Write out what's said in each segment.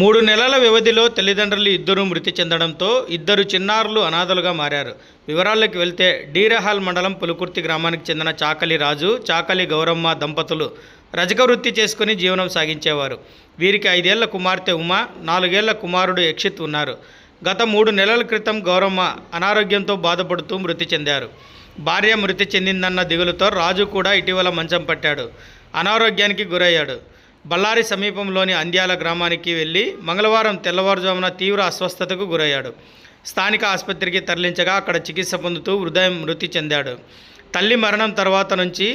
మూడు నెలల వ్యవధిలో తల్లిదండ్రులు ఇద్దరు మృతి చెందడంతో ఇద్దరు చిన్నారులు అనాథలుగా మారారు. వివరాల్లోకి వెళ్తే డీరహాల్ మండలం పులుకుర్తి గ్రామానికి చెందిన చాకలి రాజు చాకలి గౌరమ్మ దంపతులు రజక వృత్తి చేసుకుని జీవనం సాగించేవారు. వీరికి ఐదేళ్ళ కుమార్తె ఉమ నాలుగేళ్ళ కుమారుడు యక్షిత్ ఉన్నారు. గత మూడు నెలల క్రితం గౌరమ్మ అనారోగ్యంతో బాధపడుతూ మృతి చెందారు. భార్య మృతి చెందిందన్న దిగులుతో రాజు కూడా ఇటీవల మంచం పట్టాడు. అనారోగ్యానికి గురయ్యాడు. బళ్ళారి సమీపంలోని అంద్యాల గ్రామానికి వెళ్ళి మంగళవారం తెల్లవారుజామున తీవ్ర అస్వస్థతకు గురయ్యాడు. స్థానిక ఆసుపత్రికి తరలించగా అక్కడ చికిత్స పొందుతూ హృదయం మృతి చెందాడు. తల్లి మరణం తర్వాత నుంచి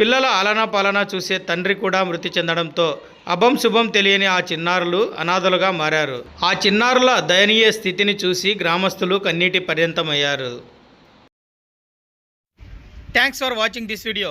పిల్లల ఆలనా పాలన చూసే తండ్రి కూడా మృతి చెందడంతో అభం శుభం తెలియని ఆ చిన్నారులు అనాథలుగా మారారు. ఆ చిన్నారుల దయనీయ స్థితిని చూసి గ్రామస్తులు కన్నీటి పర్యంతమయ్యారు. Thanks for watching this video